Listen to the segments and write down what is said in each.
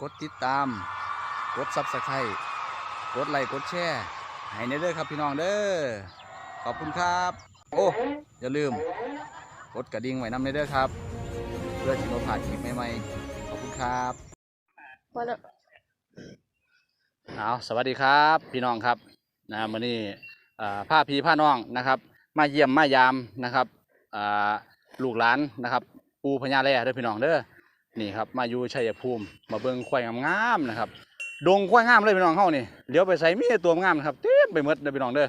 กดติดตาม กดซับสไครต์กดไลค์กดแชร์ให้ในเด้อครับพี่น้องเด้อขอบคุณครับ โอ้อย่าลืม กดกระดิ่งไว้นำในเด้อครับ เพื่อที่เราผ่านคลิปใหม่ๆขอบคุณครับว่าแล้วเอาสวัสดีครับพี่น้องครับนะมื้อนี้อ่าผ้าพี่ผ้าน้องนะครับ มาเยี่ยมมายามนะครับอ่าลูกหลานนะครับ ปูพญาแร่เด้อพี่น้องเด้อ นี่ครับมาอยู่ชัยภูมิ มาเบิ่งควายงามๆนะครับ ดงควายงามเลยพี่น้องเฮานี่เลี้ยวไปใส่มีแต่ตัวงามนะครับเต็มไปหมดเด้อพี่น้องเด้อ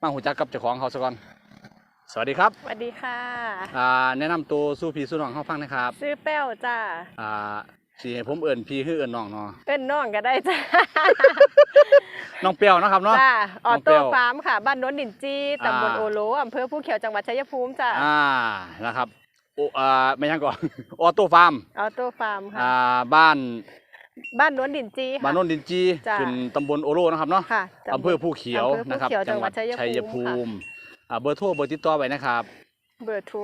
มาหูจักกับเจ้าของเขาซะก่อน สวัสดีครับสวัสดีค่ะอ่าแนะนำตัวสู้พี่สู้น้องเฮาฟังนะครับซื้อแป้วจ้าอ่าสิให้ผมเอิ้นพี่คือเอิ้นน้องเนาะเอิ้นน้องก็ได้จ้า น้องเปียวนะครับเนาะ จ้าออน้องเปรี้โต้ยวฟาร์มค่ะ บ้านโน้นดินจีตำบลอ่าโอโลอำเภอผู้เขียวจังหวัดชัยภูมิจ้าอ่านะครับโออ่าไม่ยังก่อน ออโต้ฟาร์มออโต้ฟาร์มค่ะอ่าบ้านบ้านโน้นดินจีค่ะ บ้านโนนดินจีจ้ะขึ้นตำบลโอโรนะครับเนาะค่ะตำบลอำเภอผู้เขียวอำเภอผู้นะครับเขียวจังหวัดชัยภูมิชัยภูค่ะ มิอ่าเบอร์โทรเบอร์ติดต่อไว้นะครับเบอร์โทร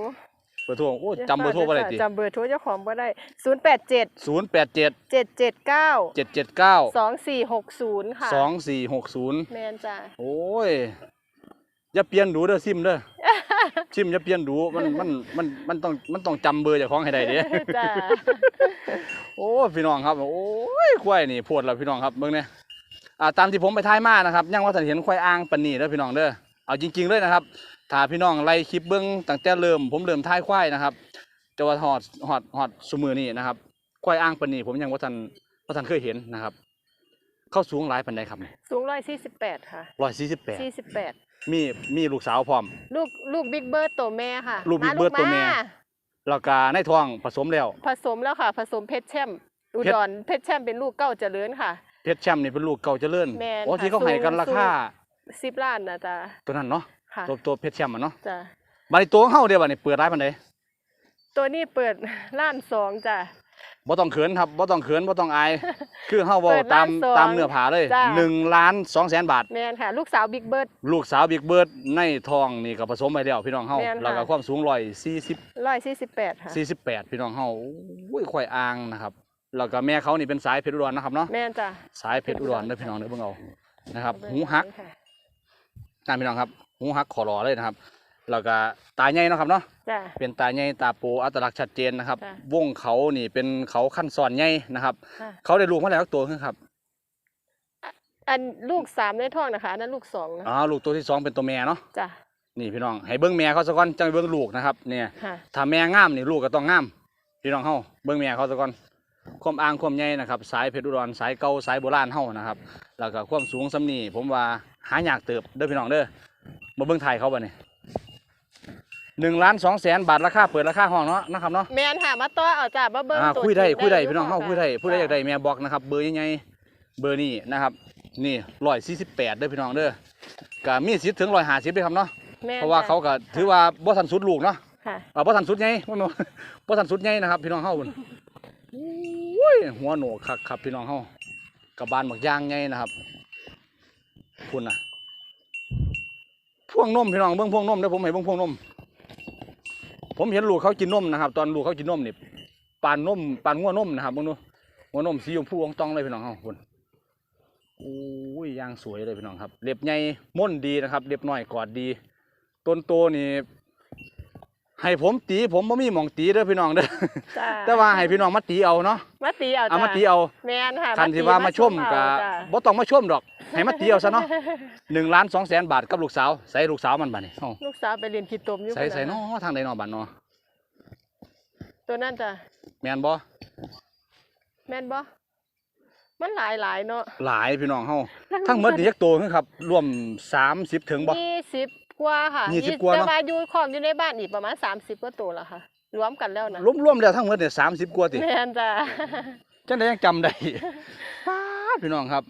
เบอร์โทรโอ้จำเบอร์โทรบ่ได้ติจำเบอร์โทรเจ้าของบ่ได้0 8 7ศูนย์แปดเจ็ด7 7 9เจ็ดเจ็ดเก้า2 4 6 0ค่ะสองสี่หกศูนย์แมนจ้าโอ้ย อย่าเปลี่ยนดูเด้อซิมเด้อซิมอย่าเปลี่ยนดูมันมันมันมันต้องมันต้องจำเบอร์เจ้าของให้ได้เด้จ้าโอ้พี่น้องครับ โอ้ยควายนี่โพดแล้วพี่น้องครับเบิ่งเนี่ยอ่าตามที่ผมไปทายมานะครับยังว่าสันเห็นควายอ่างปานนีเด้อพี่น้องเด้อเอาจริง ๆเลยนะครับถ้าพี่น้องไล่คลิปเบิ่งตั้งแต่เริ่มผมเริ่มทายควายนะครับจะว่าฮอดฮอดฮอดซุมือนี่นะครับควายอ่างปานนีผมยังว่าทันว่าทันเคยเห็นนะครับ เข้าสูงหลายปานใดครับสูง148ค่ะร้อยสี่สิบแปด48 มีมีลูกสาวพร้อม ลูกลูกบิ๊กเบิร์ดตัวแม่ค่ะลูก Big า Bird ตัวแม่าแล้วก็ในท้องผสมแล้ว ผสมแล้วค่ะ ผสมเพชรแช่มอุเพชรดรเพชรแช่มเป็นลูกเก้าเจริญค่ะ เพชรแชมป์นี่เป็นลูกเก่าเจริญแม่นโอ้ค่ะที่เขาให้กันสูงราคาสิบล้านนะจ๊ะตัวนั้นเนาะค่ะตัวตัวเพชรแชมป์อะเนาะจ้ะบัดนี้ตัวของเฮาเดียวบัดนี้เปิดร้านปานใดตัวนี้เปิดล้านสองจ้ะ บ่ต้องเขินครับบ่ต้องเขินบ่ต้องอาย คือเฮาเว้าเปิดตาร้ามนสองตามเนื้อผ้าเลยจ้ะ 1ล้าน2แสนบาท แมนค่ะ ลูกสาวบิ๊กเบิร์ด ลูกสาวบิ๊กเบิร์ดในท้องนี่ก็ผสมไปแล้วพี่น้องเฮาแม่นค่ะ แล้วก็ความสูง140 ร้อยสี่สิบแปดค่ะ 48พี่น้องเฮาโอ้ยควายอ่างนะครับแล้วก็แม่เขานี่เป็นสายเพชรอุดรนะครับเนาะแมนจ้ะสายเพชรอุดรเด้อพี่น้องเด้อเบิ่งเอานะครับเบิ่งหูหัก ค่ะนั่นพี่น้องครับหูหักขอรอเลยนะครับแล้วก็ตาใหญ่เนาะครับเนาะ จ้ะ เป็นตาใหญ่ตาโปอัตลักษณ์ชัดเจนนะครับ จ้ะวงเขานี่เป็นเขาขั้นซ้อนใหญ่นะครับ ค่ะ เขาได้ลูกมาแล้วตัวขึ้นครับอันลูกสามในท้องนะคะอันนั้นลูกสองนะอ๋อลูกตัวที่สองเป็นตัวแม่เนาะจ้ะนี่พี่น้องให้เบิ้งแม่เขาซะก่อนจังไปเบิ้งลูกนะครับเนี่ย ค่ะ ถ้าแม่งามนี่ลูกก็ต้องงามพี่น้องเฮาเบิ้งแม่เขาซะก่อนความอ่างความใหญ่นะครับ สายเพชรอุดรสายเก่าสายโบราณเฮานะครับแล้วก็ความสูงสำนีผมว่าหายากเติบเด้อพี่น้องเด้อมาเบิ้งไทยเขาบ่เนี่ย หนึ่งล้านสองแสนบาทราคาเปิดราคาห้องเนาะนะครับเนาะแมนค่ะมาต่อเอาจ้ะมาเบิ้งอ่าตัวคุยได้จริคุยได้ยู่พี่น้องเฮาค่ะคุยได้ผู้ใดอยากได้จ้ะแม่บอกนะครับ เบอร์ยังไงเบอร์นี้นะครับ นี่ร้อยสี่สิบแปดเด้อพี่น้องเด้อก็มีสิทธิ์ถึงร้อยห้าสิบด้วยครับเนาะแม่นเพราะว่าจ้เขาก็ถือว่าบ่ทันสุดลูกเนาะค่ะอ่าบ่ทันสุดไงบ่แม่นว่าบ่ทันสุดไงนะครับ พี่น้องเฮาพุ่นโอ้ยหัวโหนกคักครับพี่น้องเฮากับบานบักย่างไงนะครับคุณน่ะพวงนมพี่น้องเบิ่งพวงนมเด้อผมให้เบิ่งพวงนม ผมเห็นลูกเขากินนมนะครับ ตอนลูกเขากินนมนี่ปานนมปานงัวนมนะครับเบิ่งดูงัวนมสีชมพูอ่องตองเลยพี่น้องครับคุณโอ้ยยางสวยเลยพี่น้องครับเล็บใหญ่ม่นดีนะครับเล็บหน่อยกอดดี ต้นโตนี่ ให้ผมตีผมบ่มีหมองตีเด้อพี่น้องเด้อจ้ะแต่ว่าให้พี่น้องมาตีเอาเนาะมาตีเอาเอาจ้ะมาตีเอาแมนค่ะคันที่ว่ามาชมเอก็จ้ะบ่ต้องมาชมดอก ให้มาตีเอาซะเนาะหนึ่งล้านสองแสนบาทกับลูกสาวใส่ลูกสาวมันบัดนี้เอ้าลูกสาวไปเรียนขีดตมอยู่ใส่ใส่พุ่เนาะทางใดเนาะบัดเนาะตัวนั่นจ้ะแม่นบ่แม่นบ่มันหลายหลายๆเนาะหลายพี่น้องเฮาทั้งหมดนี่จักโตคือครับรวม 30 ถึงบ่ยี่สิบ กว่าค่ะยี่สิบกว่าเนอะ แต่ว่าอยู่ของอยู่ในบ้านอีกประมาณสามสิบกว่าตัวละค่ะ รวมกันแล้วนะรวมๆแล้วทั้งหมดเนี่ย30กว่าติแม่นจ้ะ จังได๋ยังจำได้ ป๊าดพี่น้องครับ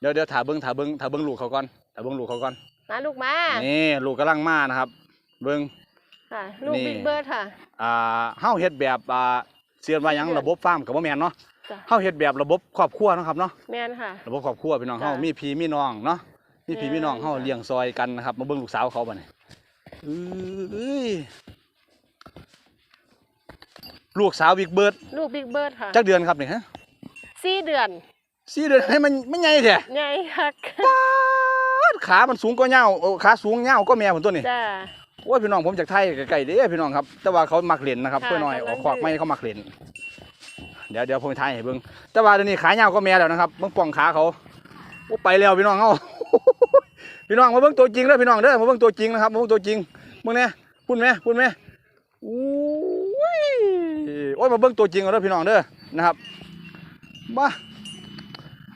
เดี๋ยวเดี๋ยวถาเบิ่งถาเบิ่งถาเบิ่งลูกเขาก่อนถาเบิ่งลูกเขาก่อนมาลูกมานี่ลูกกำลังมานะครับ เบิ่งค่ะ ลูกนี่ บิ๊กเบิร์ดค่ะ อ่าเฮาเฮ็ดแบบอ่าเสียนว่าหยังระบบฟาร์มก็บ่แม่นเนาะจ้ะ เฮาเฮ็ดแบบระบบครอบครัวเนาะครับเนาะแม่นค่ะ ระบบครอบครัวพี่น้องเฮาจ้ะ มีพี่มีน้องเนาะ มีพี่แม่นมีน้องเฮาค่ะเลี้ยงซอยกันนะครับ มาเบิ่งลูกสาวเขาบัดนี้เอ้ยลูกสาวบิ๊กเบิร์ดลูกบิ๊กเบิร์ดค่ะจักเดือนครับนี่ฮะสี่เดือนสี่เดือนให้มันไม่ใหญ่แท้ใหญ่คักขามันสูงกว่าเหย้าเออขาสูงเหย้าก็แม่ผมตัวนี้จ้าโอ้ยพี่น้องผมจากไทยไกลๆเด้อพี่น้องครับ แต่ว่าเขามักเล่นนะครับค่ะเพื่อน้อยกำอลัองกคอกดื้อไม่เขามักเล่นเดี๋ยวเดี๋ยวผมไปถ่ายให้เบิ่งแต่ว่าเดี๋ยวนี้ขาเหย้าก็แม่แล้วนะครับเบิ่งป่องขาเขาโอ้ไปแล้วพี่น้องเฮา พี่น้องมาเบิ่งตัวจริงเด้อพี่น้องเด้อมาเบิ่งตัวจริงนะครับมาเบิ่งตัวจริงเบิ่งแน่พูดไหมพูดไหมอุ้ยโอ้ยมาเบิ่งตัวจริงเอาเด้อพี่น้องเด้อนะครับบ้า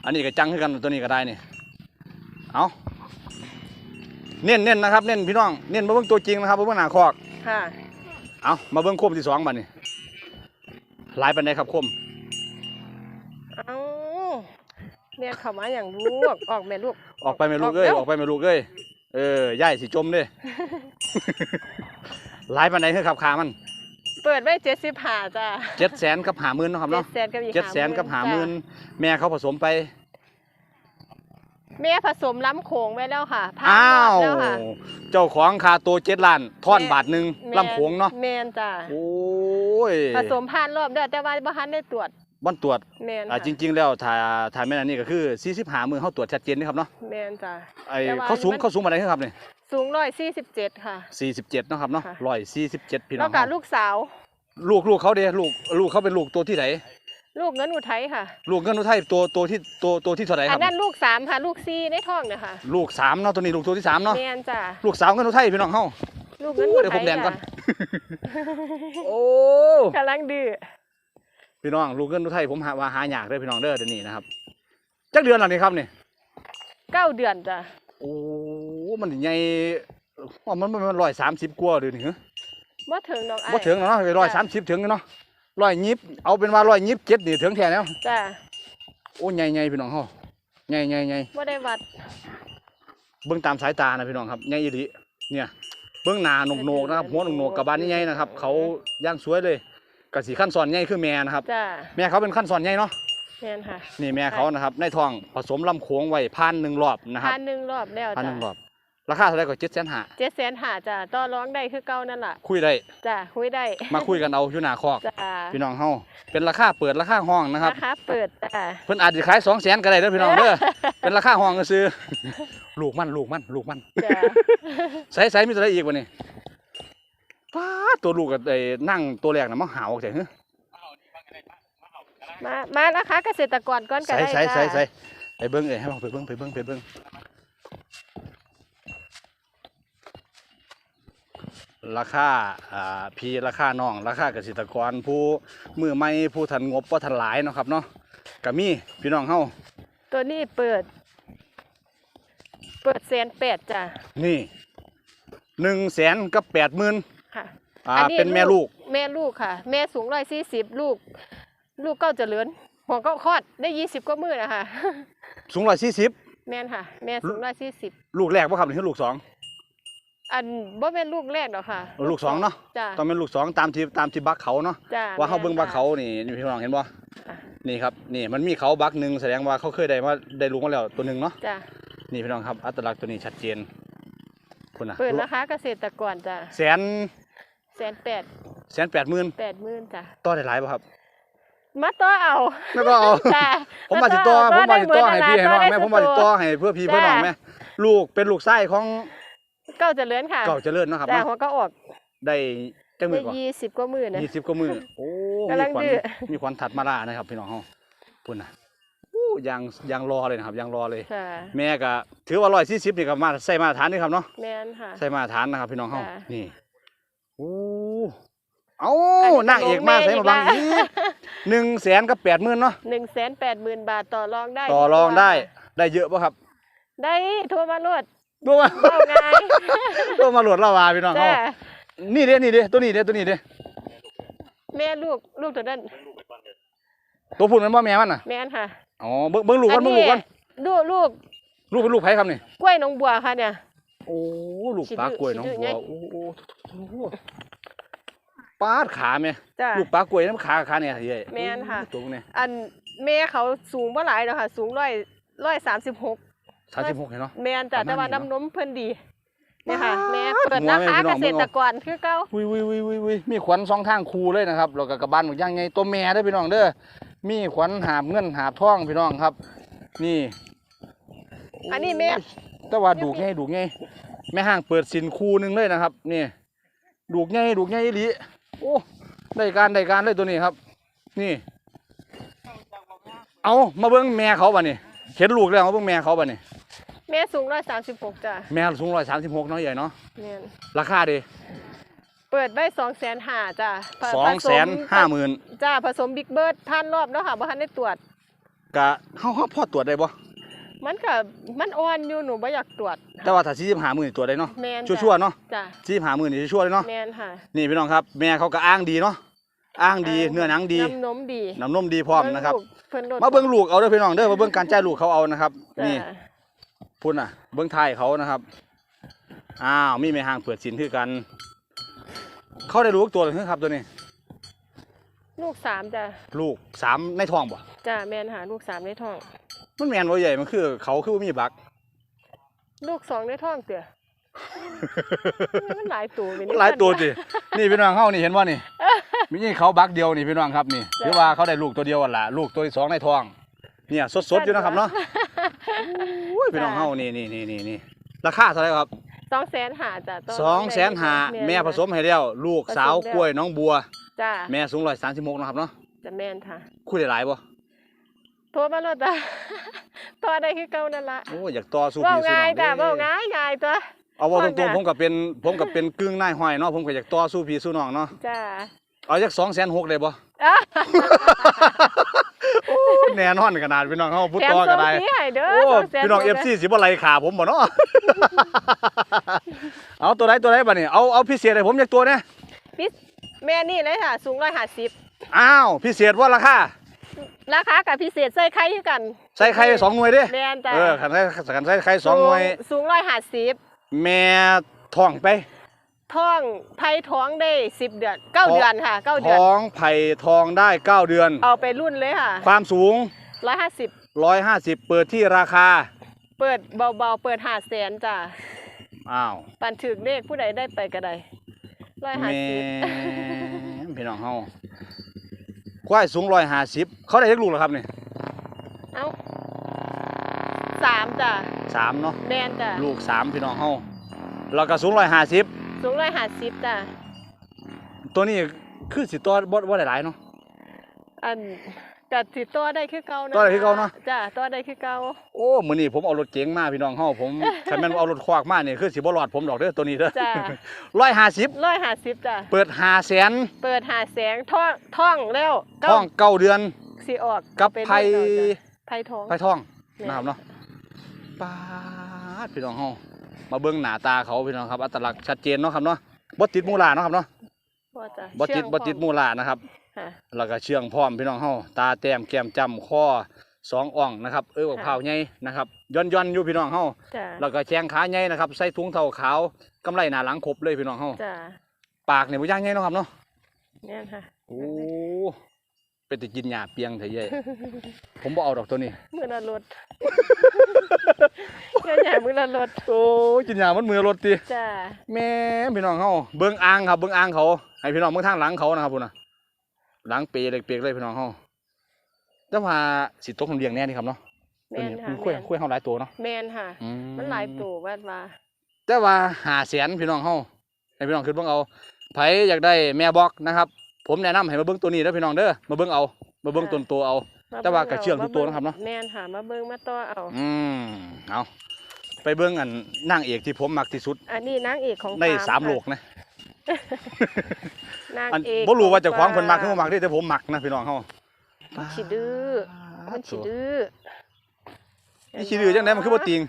อันนี้ก็จังคือกันตัวนี้ก็ได้นี่เอาเน้นเน้นนะครับเน้นพี่น้องเน้นมาเบิ่งตัวจริงนะครับมาเบิ่งหน้าคอกค่ะเอามาเบิ่งโคมที่สองบัดนี้หลายปันไดครับโคม เอ้า เรียกเขามาอย่างลูกออกแม่ลูก ออกไปไม่ลูกเอ้ยออกเร็วออกไปไม่ลูกเอ้ยเออย่ายสิจมเด้หลายปันไดคือขับขามัน เปิดไว้เจ็ดสิบห้าจ้าเจ็ดแสนกับหาหมื่นเนาะครับเจ็เนาะดแสนกับอีกเจ็ดแสนกับหาหมื่นแม่เขาผสมไป แม่ผสมล้ำโขงไว้แล้วค่ะผ่านอ้ารอบวแล้วค่ะเจ้าของคาตัวเจ็ดล้านท่อนแม่บาทหนึ่งแม่ลำโขงเนาะแมนจ้าโอ้ยผสมผ่านรอบเด้อแต่ว่าบ่ทันได้ตรวจ บ้านตรวจแมนอ่าค่ะจริง ๆ แล้วถ้าถ้าแม่นอันนี้ก็คือสี่สิบหามือเขาตรวจชัดเจนนี่ครับเนาะแมนจ้าไอ้แต่ว่าเขาสูงมัน เขาสูงมาได้ครับเนี่ยสูงร้อยสี่สิบเจ็ดค่ะสี่สิบเจ็ดเนาะครับเนาะค่ะร้อยสี่สิบเจ็ดพี่น้แล้อวงกับเฮาลูกสาว ลูกลูกเขาเด้ลูกลูกเขาเป็นลูกตัวที่ไหนลูกเงินอุทัยค่ะ ลูกเงินอุทัยตัวตัวที่ตัวตัวที่เท่าไหร่คอัรันบนั้นลูกสามค่ะ ลูกสี่ในท้องเนี่ยค่ะลูกสามเนาะตัวนี้ลูกตัวที่สามเนาะแมนจ้าลูกสาวเงินอุทัยพี่น้องเฮาลูกเงินโอ้อุเดี๋ยวทัผมยแดนก่อน จ้ะโอ้ กำลังดื้อ พี่น้องลูกเงินอุทัยผมหาว่าหายากเลยพี่น้องเด้อเดี๋ยวนี้นะครับจักเดือนแล้วนี่ครับนี่เก้าเดือนจ้ะโอ้มันใหญ่ว่ามันมันร้อยสามสิบกว่าเดือนนี่เหรอบ่ถึงดอกไอ้บ่ถึงเนาะร้อยสามสิบถึงอยู่เนาะร้อยยิบเอาเป็นว่าร้อยยิบเจ็ดนี่ถึงแท้แล้วจ้ะโอ้ใหญ่ใหญ่พี่น้องเฮาใหญ่ใหญ่ใหญ่บ่ได้วัด เบื้องตามสายตานะพี่น้องครับใหญ่อีหลีเนี่ยเบื้องหน้าหนกโนกๆนะครับหัวหนกโนกๆกับบานใหญ่ๆนะครับ เขาย่างสวยเลย กะสีขั้นสอนใหญ่คือแม่นะครับ จ้ะแม่เขาเป็นขั้นสอนใหญ่เนาะแมนค่ะนี่แม่เขานะครับในท้องผสมลำโขงไว้พันหนึ่งรอบนะครับพันหนึ่งรอบแล้วพันหจ้ะนึ่งรอบราคาเท่าไหร่ก็เจ็ดแสนห้าเจ็ดแสนหาจ้ะต่อร้องได้คือเก่านั่นล่ะคุยได้จ้ะคุยได้มาคุยกันเอาอยู่หน้าคอก จ้ะพี่น้องเฮาเป็นราคาเปิดราคาห้องนะครับราคาเปิดจ้ะเพิ่นอาจจะขายสองแสนก็ได้เด้อพี่น้องเด้อ เป็นราคาห้องก็ซื้อ ลูกมันลูกมันลูกมันจ้ะใส่ใส่มีตัวอะไรอีกวะนี่ ป้าดตัวลูกกับไอ้นั่งตัวแรกน่ะมันหาวออกจากเฮ้ยมามาราคาเกษตรกรก่อนก็ใส่ได้ใส่จ้ะใส่ใส่ไปเบิ้งเอ้ยให้ลองไปเบิ้งไปเบิ้งไปเบิ้งราคาอ่าพี่ราคาน้องราคาเกษตรกรผู้มือใหม่ผู้ทันงบบ่ทันหลายเนาะครับเนาะก็มีพี่น้องเฮาตัวนี้เปิด เปิดแสนแปดจ้ะนี่หนึ่งแสนกับแปดหมื่นค่ะ อ่าอันนี้เป็นแม่ลูลูกกแม่ลูกค่ะ แม่สูงร้อยสี่สิบลูก ลูกเก้าเจริญหัวก็คลอดได้ยี่สิบกว่ามือนะคะสูงร้อยสี่สิบแม่นค่ะ แม่สูงร้อยสี่สิบลูกแรกป่ะครับหรือลูกสองอันบ่แม่นลูกแรกหรอกค่ะ ลูกสองเนาะจ้ะต้องเป็นลูกสองตามที่ตามที่บักเขาเนาะจ้ะว่าเขาเบิ่งแม่นบักค่ะเขานี่นี่พี่น้องเห็นบ่อะนี่ครับนี่มันมีเขาบักหนึ่งแสดงว่าเขาเคยได้ว่าได้ลูกมาแล้วตัวหนึ่งเนาะจ้ะนี่พี่น้องครับอัตลักษณ์ตัวนี้ชัดเจนคุณนะเปิดราคาเกษตรกรจ้ะแสน แสนแปดแสนแปดหมื่นแปดหมื่นจ้ะต่อได้หลายป่ะครับ มาต่อเอาแล้วก็เอาจ้ะผมมาติดต่อผมมาติดต่อให้พี่ให้น้องได้แม่เบิผดมมาติดต่อนั่นล่ะให้เพื่อพี่เพื่อน้องแม่ลูกเป็นลูกไส้ของเก้าเจริญค่ะเก่าเจริญเนาะครับจ้ะเนาะหัวก็ออกได้จังมืได้อก่อนยี่สิบกว่ามือนะยี่สิบกว่ามือโอ้กำลัมีงขวัญดื้อมีขวัญถัดมาล่านะครับพี่น้องเฮาพุ่นนะอู้ยังยังรอเลยนะครับยังรอเลยค่ะแม่ก็ถือว่าร้อยสี่สิบนี่ก็มาใส่มาตรฐานนี่ครับเนาะแม่นค่ะใส่มาตรฐานนะครับพี่น้องเฮาค่ะนี่ โอ้เอาอันนี้ก็นางเอกมาลงแม่ใส่มาบังอีอีกละกหนึ่งแสนกับแปดหมื่นเนาะหนึ่งแสนแปดหมื่นบาทต่อรองได้ ต่อรองได้ ได้เยอะป่ะครับ ได้โทรมาโลดดูมาเบาง่ายตัวมาหลวดละวาพี่น้องเฮาจ้ะนี่เด้นี่เด้ตัวนี้เด้ตัวนี้เด้แม่ลูกลูกตัวนั้นตัวพูดมันว่าแม่มันน่ะแม่นค่ะอ๋อเบิ่งเบิ่งลูกกันเบิ่งลูกกันลูกลูกลูกเป็นลูกไผครับนี่กล้วยหนองบัวค่ะเนี่ยโอ้ลูกสิปลาดื้อกล้วยน้องสิดื้อบัไงวโอ้ โหโอ้โหปาดขาแม่จ้ะ ลูกปลากล้วยน้ำขาขาเนี่ยเฮ้ยแม่นค่ะ ตัวเนี่ยอันแม่เขาสูงเมื่อหลายแล้วค่ะ สูงร้อยร้อยสามสิบหก สามสิบหกเห็นเนาะ แม่นจ้ะประมาณแต่ว่านี้เนอะน้ำนมเพิ่นดีเนี่ยค่ะป๊าดแม่เปิดหัวราแม่คาพี่น้เกองษเบิ่งตรเอากรคือเก่าวิววิววิววิววิมีขวัญสองทางคูเลยนะครับแล้วก็กระบาลหมดย่างไงตัวแม่เด้อพี่น้องเด้อมีขวัญหาบเงินหาบท่องพี่น้องครับ นี่อันนี้แม่ แต่ว่าดูกไงดูกไง แม่ห้างเปิดสินคูหนึงเลยนะครับ นี่ดูกไงดูกไงอีหลีโอ้ได้การได้การเลยตัวนี้ครับ นี่ เอามาเบิ้งแม่เขาบ่นี่เห็นลูกแล้วมาเบิ้งแม่เขาบ่นี่แม่สูงร้อยสามสิบหกจ้ะแม่สูงร้อยสามสิบหกเนาะใหญ่เนาะแม่นราคาดีเปิดไว้สองแสนห้าจ้ะผสองแสนผมห้าหมื่นจ้าผสมบิ๊กเบิร์ดพันรอบแล้วค่ะบ่ทันได้ตรวจกะเฮาเฮาพอตรวจได้บ่ มันก็มันอ่อนอยู่หนูบ่อยากตรวจแต่ว่าถ้าสี่สิบห้าหมื่นตรวจได้เนาะแมนชั่วๆเนาะจ้ะสี่สิบห้าหมื่นนี่ชั่วๆเลยเนาะแมนค่ะนี่พี่น้องครับ แม่เขาก็อ้างดีเนาะอ้างดีอ้างเนื้อหนังดีน้ำนมดีน้ำนมดีพร้อมนะครับ เพิ่นโดดมาเบิ้งลูกเอาเด้อพี่น้องเด้อมาเบิ้งการจ่ายลูกเขาเอานะครับ จ้ะนี่พุ่นน่ะ เบิ้งไทายเขานะครับอ้าวมีแม่ห้างเปิดสินคือกัน เขาได้ลูกตัวหนึงครับตัวนี้ ลูกสามจ้ะลูกสามในท้องบ่จ้ะแมนหาลูกสามในท้อง มันแมนว่าใหญ่มันคือ เขาคือบ่มีบัก ลูกสองในท้องเตี่ย มันหลายตัวไปมันหลายตัวสินี่พี่น้องเฮานี่เห็นว่านี่ มีนี่เขาบักเดียวนี่พี่น้องครับนี่ถือว่าเขาได้ลูกตัวเดียวกันละลูกตัวที่สองในท้อง เนี่ยสดๆอยู่นะครับเนาะอุ้ยพี่น้องเฮานี่นี่นี่นี่นี่ราคาเท่าไหร่ครับสองแสนหาจ้ะต้สองแสนหาแม่ผสมให้แล้วลูกสาวกล้วยน้องบัว จ้ะแม่สูงร้อยสามสิบหกนะครับเนาะจะแมนค่ะคุยได้หลายบ่ โทรมาแล้วจ้ะตัวใดคือเก่านั่นละโอ้อยากต่อสู้เว้าพี่สู้ง่ายน้องจ้ะเด้เว้าง่ายง่ายตัว เอาเว่าตรงเว้าๆง่ายผมก็เป็นผมก็เป็นกึ่งนายห้อยเนาะผมก็อยากต่อสู้พี่สู้น้องเนาะจ้ะเอาจากสองแสนหกเลยบ่อะแน่นอนขนาดพี่น้องเฮาพูดแถมต่อส่ก็งได้ฟรีให้เด้อโอ้สองแสนพี่น้องกเอว่าฟซีสิบ่ไล่ขาผมบ่เนาะ เอาตัวไหนตัวไหนบัดนี้เอาเอาพิเศษให้ผมจากตัวเนี่ยพี่แม่นี่เลยค่ะ สูงร้อยห้าสิบอ้าวพิเศษว่าราคา ราคากับพิเศษใส่ไข่คือกัน ใส่ไข่สองหน่วยเด้แม่นจ้ะ เออคันใส่คันใส่ไข่สองหน่วย สูงร้อยห้าสิบแม่ท้องไปท้องไผ่ท้องได้สิบเดือนเก้าท้องเดือนค่ะเก้าเดือน ท้องไผ่ทองได้9เดือน เอาไปรุ่นเลยค่ะความสูง ร้อยห้าสิบ150 เปิดที่ราคา เปิดเบาๆ เปิดหาแสนจ้ะอ้าวปันถึกเลขผู้ใดได้ไปก็ได้ร้อยห้าแม่สิบ พี่น้องเฮา ควายสูง150เขาได้เล็กลูกเหรอครับนี่เอ้าสามจ้ะสามเนาะแมนจ้ะลูกสามพี่น้องเฮาแล้วก็สูง150สูงร้อยห้าสิบจ้ะตัวนี้คือสิตัวบ่บ่ได้หลายเนาะอัน กัดสิตัวได้คือเก่านะตัวได้คือเก่าเนาะ จ้ะตัวได้คือเก่าโอ้มื้อนี้ผมเอารถเก๋งมาพี่น้องเฮาผมคันแม่นว่าเอารถควักมานี่คือสิบ่รอดผมดอกเด้อตัวนี้เด้อจ้ะ150ร้อยห้าสิบจ้ะเปิด5แสนเปิดหาแสงท่องท่องแล้วท้องเก้าเดือนสิออกกับเป็นไผ่รุ่นเก่าจ้ะไผ่ท้อง ไผ่ทองแม่นนะครับเนาะป๊าดพี่น้องเฮามาเบิ่งหน้าตาเขาพี่น้องครับอัตลักษณ์ชัดเจนเนาะครับเนาะบ่ติดมูลาเนาะครับเนาะบ่จ้ะบ่ติดเชื่องบ่ติดพร้อมูลานะครับค่ะ แล้วก็เชื่องพร้อมพี่น้องเฮาตาแต้มแก้มจ้ำคอสองอ่องนะครับเออบักพร้าวใหญ่นะครับย่อนย่อนๆอยู่พี่น้องเฮาจ้ะแล้วก็แข้งขาใหญ่นะครับใส่ถุงเท้าขาวกำไรหน้าหลังครบเลยพี่น้องเฮาจ้ะปากนี่บ่ย่างใหญ่เนาะครับเนาะเนี่ยค่ะโอ้เป็นแต่กินหญ้าเปียงเถอะเย้ผมบ่เอาดอกตัวนี้มือละรถเงี้ยใหญ่มือละรถโอ้ยกินหญ้ามันมือรถติจ้าแม่พี่น้องเขาเบิ้งอ่างครับเบิ้งอ่างเขาให้พี่น้องเบิ้งทางหลังเขานะครับพุ่นนะ หลังเปียเล็กเปียกเลยพี่น้องเขาแต่ว่าสิตกน้ำเลี้ยงแน่นี่ครับเนาะแมตัวนนี้ค่ะมันคุยแม่นคุยเขาหลายตัวเนาะแมนค่ะ อืมันหลายตัวแวดว่าแต่ว่าหาแสนพี่น้องเขาให้พี่น้องขึ้นเบิ้งเอาไผอยากได้แม่บอกนะครับ ผมแนะนำให้มาเบิ้งตัวนี้เด้อพี่น้องเด้อมาเบิ้งเอามาเบิ้งต้นตัวเอามาแต่ว่าบิ่ก็เชื่องทุกตัวนะครับเนาะ แมนค่ะมาเบิ้งมาต่อเอา อืมเอาไปเบิ้งอันนางเอกที่ผมมักที่สุดอันนี้นางเอกของในฟร์สามค่ะโลกนะ นางอันเอกบ่รู้ว่าเจะคว้าของฟเพิ่นมักหรือบ่มักเด้แต่ผมมักนะพี่น้องเขามันขี้ดื้อมันขี้ดื้อนี่ขี้ดื้อจังไดมันคือบ่ติง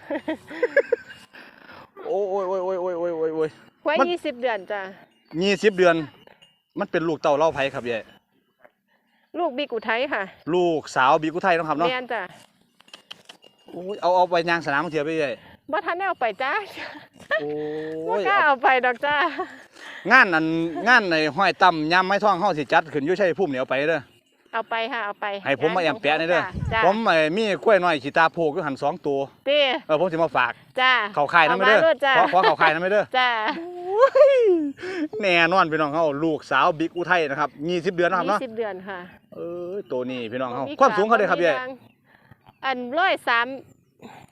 โอ้ยโอ้ยโอ้ยโอ้ยโอ้ยโอ้ยโอ้ย ไว้มัน ยี่สิบเดือนจ้ะยี่สิบเดือน มันเป็นลูกเต่าเล่าไผครับยายลูกบิ๊กอุทัยค่ะลูกสาวบีกุไทยเนาะครับเนาะแมนจ้ะ โอ้ยเอาเอาไปยางสนามเทียบไปยาย บ่ทันได้เอาไปจ้าโอ้บ่ยกล้าเอาเอาไปดอกจ้า งานอันงานในห้อยต่ำยามไม้ท่องเฮาสิจัดขึ้นอยู่ชัยภูมินี่เอาไปเด้อ เอาไปค่ะเอาไปให้ผมมาแอมแปะนี่เด้อ จ้าผมไอ้มีกล้วยน้อยขี้ตาโพกอยู่หันสองตัวเต้เออผมสิมาฝาก จ้า เขาคายนำไปเด้อเอามาด้วยจ้ะ ขอขอเขาคายนำไปเด้อ จ้าแน่นอนพี่น้องเฮาลูกสาวบิ๊กอุทัยนะครับ20เดือนเนาะครับยี่เนาะ สิบเดือนค่ะเออตัวนี้พี่น้องเฮาบ่ความสูงเขาได้ครับบ่พี่มียางอันร้อยสาม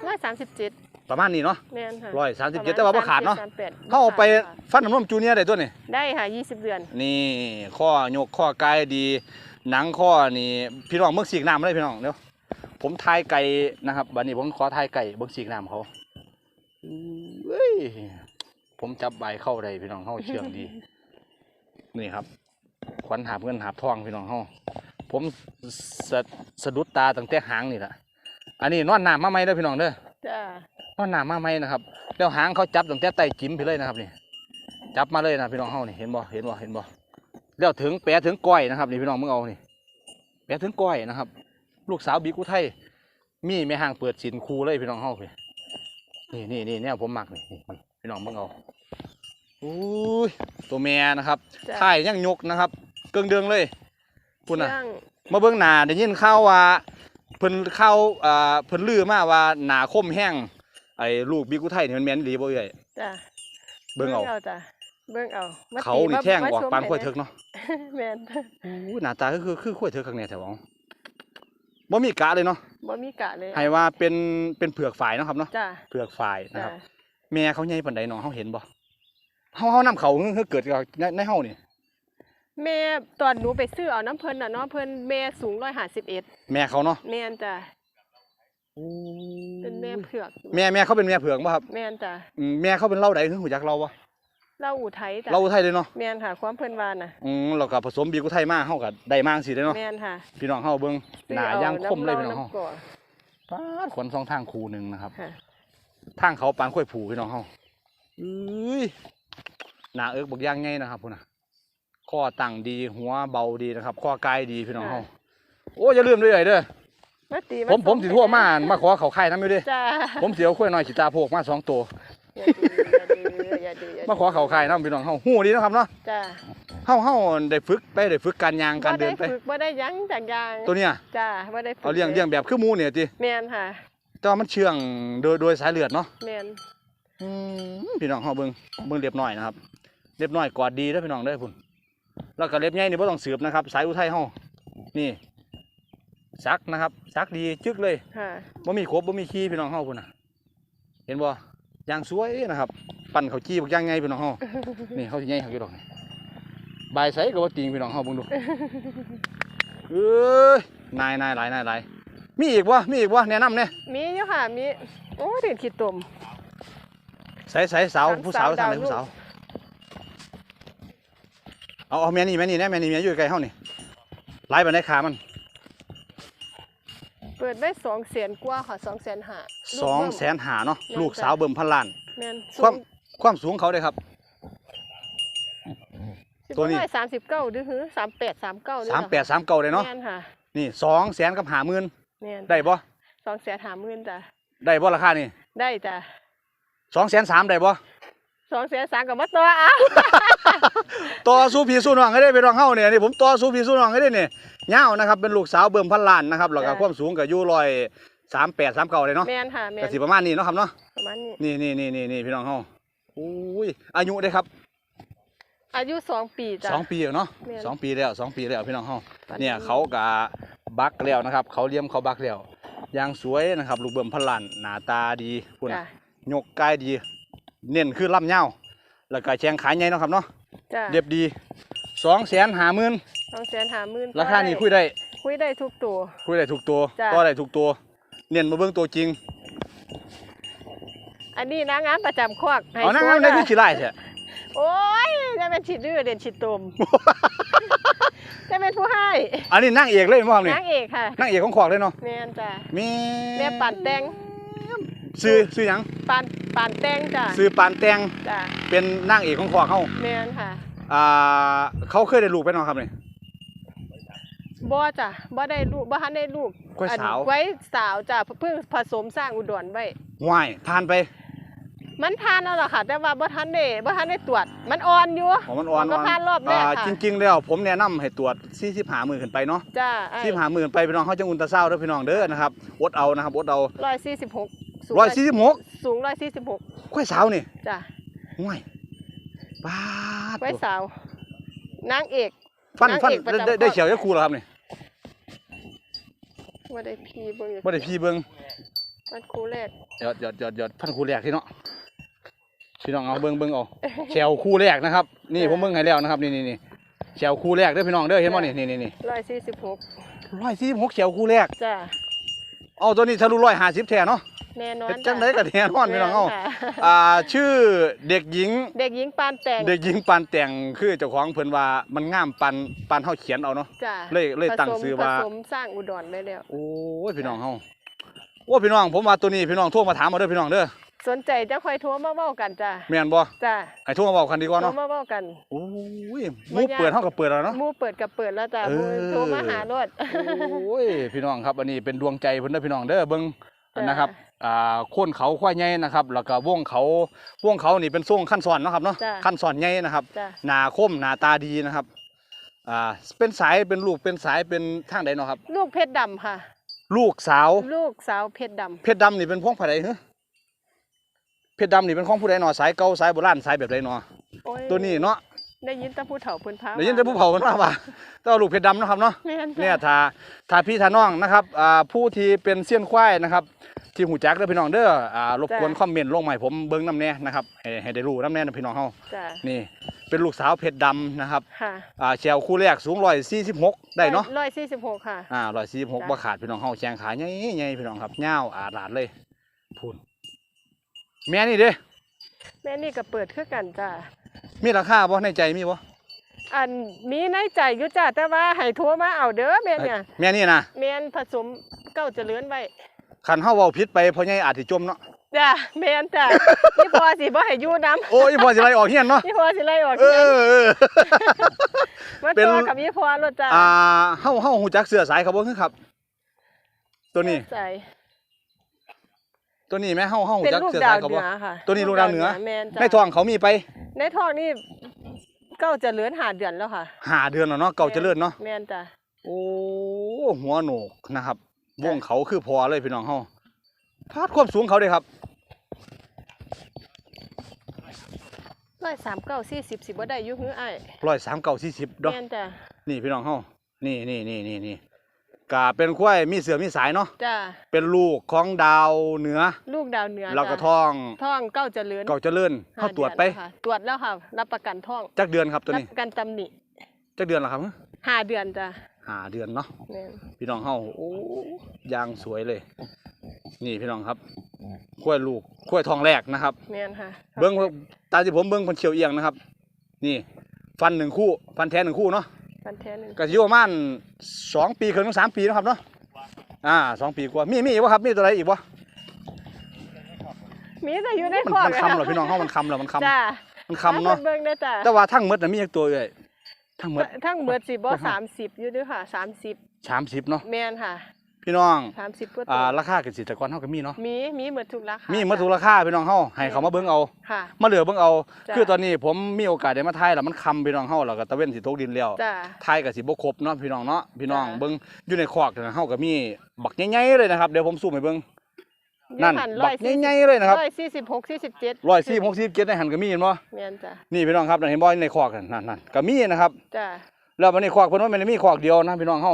ร้อยสามสิบเจ็ด ประมาณนี้เนาะแม่นค่ะร้อยสามสิบเจ็ดแต่ว่าบ่ขาดเนาะสมสิบสมแปเขาเอาไปบ่ขาดฟันน้ำนมจูเนียร์ได้ตัวนี้ได้ค่ะยี่สิบเดือน นี่ข้อยกข้อกายดี หนังข้อนี่พี่น้องเบิ่งสีกน้ำเลยพี่น้องเดี๋ยวผมทายไก่นะครับบัดนี้ผมขอทายไก่เบิ่งสีกน้ำเขาเอ้ยผมจับใบเข้าได้พี่น้องเขาเชื่องดี นี่ครับ ขวัญหาบเงินหาบทองพี่น้องเขาผมสะสะดุดตาตั้งแต่หางนี่แหละอันนี้นอนน้ำมาไหมเด้อพี่น้องเด้อ จ้านอนน้ำมาไหมนะครับแล้วหางเขาจับตั้งแต่ไตจิ้มไปเลยนะครับนี่จับมาเลยนะพี่น้องเฮานี่เห็นบ่เห็นบ่เห็นบ่แล้วถึงแปะถึงก้อยนะครับนี่พี่น้องมึงเอานี่แปะถึงก้อยนะครับ ลูกสาวบีกุไทยมีแม่ห้างเปิดสินคูเลยพี่น้องเฮาพี่นี่นี่นี่เนี่ยผมมักนี่นี่มันพี่น้องมึงเอาอุ้ยตัวแม่นะครับจ้าถ่ายยังยกนะครับ เกิงเดืองเลยคุณน่ะเชื่องมาเบิ่งหน้าได้ยินข่าวว่าเพิ่นข่าวอ่าเพิ่นลือมาว่าหน้าคมแห้งไอ้ลูกบิกุไทยนี่มันแม่นอีหลีบ่เอ้ยจ้าเบิ่งเอา จ้าเบิ่งเอามาเขาตีนี่มาแท่งมาออกชมปานให้ข้อยแเถิกเนาะแม่นอู้หน้าตาก็คือคือข้อยเถิกข้างในแถวอ๋องบ่มีกะเลยเนาะบ่มีกะเลยให้ว่าเป็นเป็นเผือกฝ่ายเนาะครับเนาะจ้าเผือกฝ่ายนะจ้าครับแม่เขาใหญ่ปานใดเนาะเฮาเห็นบ่เฮาเฮานํเขาคือเกิดกับในในเฮานี่ แม่ตอนหนูไปซื้อเอาน้ำเพิ่นน่ะเนาะเพิ่นแม่สูง151แม่เขาเนาะแม่นจ้าเป็นแม่เผือกแม่แม่เขาเป็นแม่เผือกบ่ครับแม่นจ้าอืมแม่เขาเป็นเล่าใดคือหูจักเราบ่เล่าอุทัยจ้าเราไทยเลยเนาะแม่นค่ะ ความเพิ่นว่าน่ะอืมเราก็ผสมบีกุไทยมาเฮาก็ได้มาจังซี่เด้เนาะแม่นค่ะพี่น้องเฮาเบิ่งซื้อหน้าเอาย่างคมเลยพี่น้องำเฮาำก่อปาดขนสองทางคูหนึงนะครับค่ะทางเขาปานข้อยผูพี่น้องเฮาอุ้ยหน้าเอิกบักอย่างไงนะครับพุ่นน่ะ ข้อตั้งดีหัวเบาดีนะครับข้อกายดีพี่น้องเฮาโอ้อย่าลืมด้วยเด้อมาตีผมผมสิส่งโทั่วให้มามาขอเขาไข่น้ำอยู่เด้จ้าผมเสียวข้อยน้อยสิตาโพกมาสองตัวอย่าดื้ออย่าดื้ออย่าดื้อมาขอเขาไข่น้ำพี่น้องเฮาฮู้ดีนะครับเนาะจ้าเฮาเฮาได้ฝึกไปได้ฝึกการยางการเดินไปบ่ได้ฝึกบ่ได้หยังจากอยางตัวเนี้ยจ้าบ่ได้ฝึกเอาเลี้ยงเลี้ยงแบบคือหมูเนี่ยติแม่นค่ะแต่ว่ามันเชื่องโดยโดยสายเลือดเนาะแม่นอืมพี่น้องเฮาเบิ่งเบิ่งเรียบน้อยนะครับเรียบน้อยกอดดีเด้อพี่น้องเด้อพุ่น แล้วก็เล็บใหญ่นี่บ่ต้องสืบนะครับ สายอุทัยเฮานี่ซักนะครับซักดีจึกเลยค่ะบ่มีขบบ่มีขี้พี่น้องเฮาพุ่นน่ะเห็นบ่ยางสวยนะครับ ปั่นข้าวจี้บักอย่างไงพี่น้องเฮานี่เขาสิใหญ่เขาอยู่ดอกนี่บายไสก็บ่ติงพี่น้องเฮาเบิ่งดูเอ้ยนายนายหลายนายหลายมีอีกบ่มีอีกบ่แนะนำแหน่มีอยู่ค่ะมีโอ้เด็ดขี้ตุ่มใส่ใส่สาวสามผู้สาวสาวทางไหนดาวผู้ลูกสาว เอาเอาแม่นี่แม่นี่แน่แม่นี่แม่อยู่ใกล้เฮานี่หลายปานใดขามันเปิดไว้สองแสนกว่าค่ะสองแสนห้าสองแสนหาเนาะแม่นลูกจ้ะสาวเบิ่มพันล้านแม่นความความสูงเขาได้ครับ ตัตัววนี้นี้สามสิบเก้าดื้อหือสามแปดสามเก้าสามแปดสามเก้าเลยเนาะแม่นค่ะนี่สองแสนกับหาหมื่นแม่นได้บ่สองแสนหาหมื่นจ้ะได้บ่ราคานี่ได้จ้ะสองแสนสามได้บ่ สองแสนสามกับมัดตัวอะต่อสู้พี่สู้น้องให้ได้ไปรองเฮาเนี่ยนี่ผมต่อสู้พี่สู้น้องให้ได้เนี่ยยาวนะครับเป็นลูกสาวเบิ่มพันล้านนะครับแล้วก็ความสูงก็อยู่ร้อยสามแปดสามเก้าเลยเนาะแม่นค่ะแม่ก็นสิประมาณนี้เนาะครับเนาะประมาณนี้นี่นี่นี่นี่นี่พี่น้องเฮาอุ้ยอายุได้ครับ อายุสองปีจ้ะสองปีแล้วเนาะแม่นสองปีแล้วสองปีแล้วพี่น้องเฮาปัจจุบัเนี่ยเขากะบักแล้วนะครับ เขาเลี้ยมเขาบักแล้วยางสวยนะครับ ลูกเบิ่มพันล้านหน้าตาดีพุ่นจ้ะน่ะยกกายดี เน้นคือลำยาวแล้วก็แชงขายใหญ่เนาะครับเนาะจ้ะเรียบดีสองแสนหาหมื่นสองแสนหาหมื่นราคานี่คุยได้คุยได้ทุกตัว คุยได้ถูกตัวจ้ะต่อได้ถูกตัว เน้นมาเบิ่งตัวจริงอันนี้นางงามประจำควักให้เอานั่งชัวร์ได้จ้ะคือขี้ไล่แท้โอ้ยจะเป็นฉีดดื้อเด่นฉีดตุ่มจะเป็นผู้ให้อันนี้นั่งเอกเลยมั้งครับนี่นางเอกค่ะนั่งเอกของขวากเลยเนาะแม่นจ้ะ มีแม่ปานแตง ซื้อซื้อหยังปานปานแตงจ้ะซื้อปานแตงจ้ะเป็นนั่งเอกของขวากเขาแม่นค่ะอ่าเขาเคยได้ลูกไปเนาะครับนี่บ่จ้ะบ่ได้ลูกบ่ทันได้ลูกกล้วยสาวอันไว้สาวจ้ะเพิ่งผสมสร้างอุดรไว้ห่วยผ่านไป มันทานแล้วล่ะค่ะ แต่ว่าบ่ทันได้บ่ทันได้ตรวจ มันอ่อนอยู่ของมันอ่อนมันก็ผ่านรอบแรกอ่าค่ะจริงๆแล้วผมแนะนำให้ตรวจ40หามือขึ้นไปเนาะจ้ะไอ้40หามือขึ้นไปพี่น้องเขาจะอุลตราซาวด์เด้อพี่น้องเด้อนะครับอดเอานะครับอดเอา146 สูง146สูง146ควายสาวนี่จ้ะห่วยป้าดไว้สาวนางเอกฟันนางฟันเอกประจำได้ได้ครอบเขียวจะคูแล้วครับนี่ว่าได้พีเบิ่งอยู่บ่ได้พี่เบิ่งมันคู่แรกเดี๋ยวเดี๋ยวเดี๋ยวเดี๋ยวพันคู่แรกที่เนาะพี่น้องเอาเบิ่งเบิ่งเอาแชวคู่แรกนะครับ นี่ผมเบิ่งให้แล้วนะครับ นี่นี่นี่แชวคู่แรกเด้อพี่น้องเด้อเห็นบ่นี่นี่นี่นี่ร้อยสี่สิบหกร้อยสี่สิบหกแชวคู่แรกจ้าเอาตัวนี้ทะลุร้อยห้าสิบแท้เนาะ แน่นอนเป็นจังไดก็แท้นอนพี่น้องเอาแม่ค่ะอ่าชื่อเด็กหญิง เด็กหญิงปานแต่งเด็กหญิงปานแต่งคือเจ้าของเพิ่นว่ามันงามปานปานเฮาเขียนเอาเนาะจ้าเลยเลยตั้งชื่อว่าผสมสร้างอุดรไว้แล้วโอ้ยพี่น้องเฮาโอ้ยพี่น้องผมว่าตัวนี้พี่น้องโทรมาถามมาเด้อพี่น้องเด้อสนใจจะค่อยโทรมาเว้ากันจ้าแม่นบ่จ้าให้โทรมาบอกกันดีกว่าโทรเนาะมาเว้ากันโอ้ยหมูเปิดเฮาก็เปิดแล้วเนาะหมู่เปิดกับเปิดแล้วจ้าเออโทรมาหารถโอ้ยพี่น้องครับอันนี้เป็นดวงใจเพิ่นเด้อพี่น้องเด้อเบิ่งจ้ะ นะครับอ่าโคนเขาควายใหญ่นะครับแล้วก็วงเขาวงเขานี่เป็นทรงขั้นซ้อนเนาะครับเนาะจ้ะขั้นซ้อนใหญ่นะครับจ้าหน้าคมหน้าตาดีนะครับอ่าเป็นสายเป็นลูกเป็นสายเป็นทางใดเนาะครับ ลูกเพชรดำค่ะ ลูกสาวลูกสาวเพชรดำเพชรดำนี่เป็นของผู้ใดเหรอเพชรดำนี่เป็นของผู้ใดเนาะสายเก่าสายโบราณสายแบบใดเนาะโอ้ยตัวนี้เนาะ ได้ยินแต่ผู้เฒ่าเพิ่นพาได้ยินแต่ผู้เผามันว่าว่าแต่ว่าลูกเพชรดำเนาะครับเนาะ แม่นจ้ะเนี่ยถ้าถ้าพี่ถ้าน้องนะครับอ่าผู้ที่เป็นเซียนควายนะครับ ที่หูจักเด้อพี่น้องเด้ออ่ารบกวนคอมเมนต์ลงมาให้ผมเบิ่งน้ำแน่นะครับให้ให้ได้รู้น้ำแน่นะพี่น้องเฮาจ้านี่ เป็นลูกสาวเพชรดำนะครับค่ะอ่าแชวคู่แรกสูง146ได้เนาะร้อยสี่สิบหกค่ะ อ่า146จ้ะบ่ขาดพี่น้องเฮาแข้งขาใหญ่ๆพี่น้องครับยาวอาดลาดเลยพูนแม่นี่เด้ แม่นี่ก็เปิดคือกันจ้า มีราคาบ่ในใจมีบ่อันมีในใจอยู่จ้าแต่ว่าให้โทรมาเอาเด้อแม่เนี่ยแม่นี่นะแม่นผสมเก้าเจริญไว้คันเฮาเว้าผิดไปพ่อใหญ่อาจสิจมเนาะจ้าแม่นจ้าพี่พอสิบ่ให้อยู่น้ำโอ้ยพ่อสิไล่ออกเฮียนเนาะพี่พอสิไล่ออกเอเฮียนอเออ มาเป็น ตัวกับพี่พอรถจ้าอ่าเฮาเฮาฮู้จักเสื้อสายเขาบ่คือครับ ตัวนี้ ใส่ ตัวนี้แม่เฮาเฮาฮู้เป็นจักลูกเสื้อดาสายวเขาเหนืบ่อค่ะตัวนี้ลูกดาวเหนือแม่นจ้าในท้องเขามีไปในท้องนี่เก้าเจริญหาเดือนแล้วค่ะห้าเดือนแล้วเนาะเก่าเจริญเนาะแม่นจ้าโอ้หัวโหนกนะครับวจ้ะงเขาคือพอเลยพี่น้องเฮาพาดความสูงเขาเด้ครับร้อยสามเก้าสี่สิบสิบ่ได้อยู่หื้ออ้าย139 40เนาะแม่นจ้านี่พี่น้องเฮานี่นี่นี่นี่นี่ กาเป็นควายมีเสือมีสายเนาะจ้าเป็นลูกของดาวเหนือลูกดาวเหนือแล้วก็จ้ะท้องท้องเก้าเจริญเก่าเจริญห้เขาตรวจไปดือนแล้ค่ะตรวจแล้วค่ะ รับประกันท้องจักเดือนครับตัวรับนี้ประกันตำหนิจักเดือนแล้วครับห้าเดือนจ้ะห้าเดือนเนาะแม่นพี่น้องเฮาโอ้ยางสวยเลย นี่พี่น้องครับกล้วยลูกกล้วยทองแรกนะครับ แม่นค่ะเบิ้งตาที่ผมเบิ้งเพันเขียวเอียงนะครับ นี่ ฟันหนึ่งคู่ ฟันแท้หนึ่งคู่เนาะ ฟันแท้หนึ่งก็อยู่ประมาณสองปีครึ่งถึงสามปีนะครับเนาะอ่าสองปีกว่ามีมีอีกวะครับมีตัวอะไรอีกวะมีแต่อยู่ในมันคอกมันคำเหรอพี่น้องเฮามันคำเหรอมันคจ้าำมันคำเนาะเบิ่งได้จ้ะแต่ว่าทั้งหมดน่ะมีอีกตัวเลยทั้งหมดทั้งเบิดสิบ่ครับสามสิบอยู่ด้วยค่ะสามสิบ สามสิบเนาะ แม่นค่ะ พี่น้องสามสิบกว่าตัอ่าวราคาเกษตรกรเฮาก็มีเนาะมีมีหมดทุกราคามีมีหมาถูกราคาพี่น้องเฮาให้เขามาเบิ่งเอา ค่ะ มาเหลือเบิ่งเอา จ้ะ คือตอนนี้ผมมีโอกาสได้มาถ่ายแล้วมันคำพี่น้องเฮาแล้วก็ตะเว้นสิตกดินแล้วจ้าถ่ายก็สิบ่ครบเนาะพี่น้องเนาะพี่น้องจ้ะ เบิ่งอยู่ในคอกนะเฮาก็มีบักใหญ่ๆเลยนะครับเดี๋ยวผมซูมให้เบิ่งนั่นบักใหญ่ๆเลยนะครับร้อยสี่สิบหกสี่สิบเจ็ด140 67ในหันก็มีเห็นบ่แม่นจ้ะนี่พี่น้องครับนั่นเห็นบ่ในคอกนั่นนั่นนั่นก็มีนะครับ จ้าแล้วมันในคอกเพิ่นว่ามันมีคอกเดียวนะพี่น้องเฮา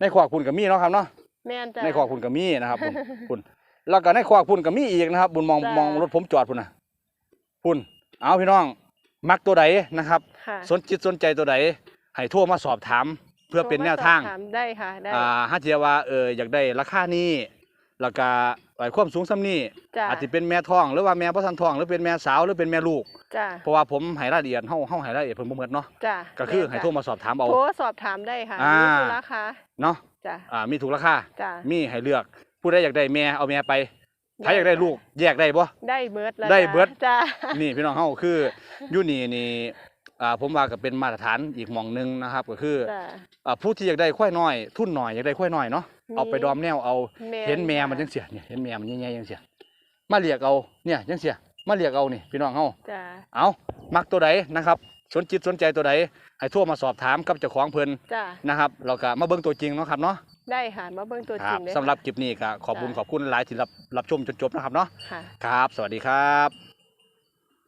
ในคอกคุณก็มีเนาะครับเนาะ แม่นจ้ะ ในคอกคุณก็มีนะครับคุณคุณแล้วก็ในคอกคุณก็มีอีกนะครับบุญมองจ้ะ มองรถผมจอดพุ่นน่ะคุณเอาพี่น้อง มักตัวใดนะครับ ค่ะสนจิตสนใจตัวใดให้โทรมาสอบถามเพื่อเป็นแนวทางโรมสอบถามได้ค่ะได้อ่าฮาเทียว่าเอออยากได้ราคานี้แล้วก็ไอ้ความสูงซ้ำนี้จ้ะอาจจะเป็นแม่ท้องหรือว่าแม่พ่อทันท้องหรือเป็นแม่สาวหรือเป็นแม่ลูก จ้าเพราะว่าผมให้รายละเอียดเฮาเฮาให้รายละเอียดเพิ่นบ่หมดเนาะจ้าก็คือแม่นให้จ้ะโทรมาสอบถามเอา โทรสอบถามได้ค่ะอ่า มีธุระค่ะเนาะ จ้าอ่ามีถูกราคาจ้ามีให้เลือกผู้ใดอยากได้แม่เอาแม่ไปถ้าอยากได้ลูกแยกได้บ่ได้เบิร์ดแล้วได้จ้ะเบิดจ้านี่พี่น้องเฮาคืออยู่นี่นี่อ่าผมว่าก็เป็นมาตรฐานอีกหม่องหนึงนะครับ ก็คือจ้าอ่าผู้ที่อยากได้ควายน้อย ทุนน้อยอยากได้ควายน้อยเนาะมี เอาไปดอมแนวเอาเห็นแม่มันจ้ะจังเสียเนี่ยเห็นแม่มันใหญ่ๆจังเสียมาเรียกเอาเนี่ยจังเสียมาเรียกเอานี่พี่น้องเฮาจ้าเอามักตัวใดนะครับ สนจิตสนใจตัวใดให้โทั่วมาสอบถามกับเจ้าของเพิ่นจ้านะครับเราก็มาเบิ่งตัวจริงเนาะครับเนาะได้ค่ะมาเบิ่งตัวคจริรังเลยสำหรับคลิปนี้ก็ขอบคุณจ้ะขอบคุณหลายที่รับรับชมจนจบนะครับเนาะค่ะ ครับ สวัสดีครับ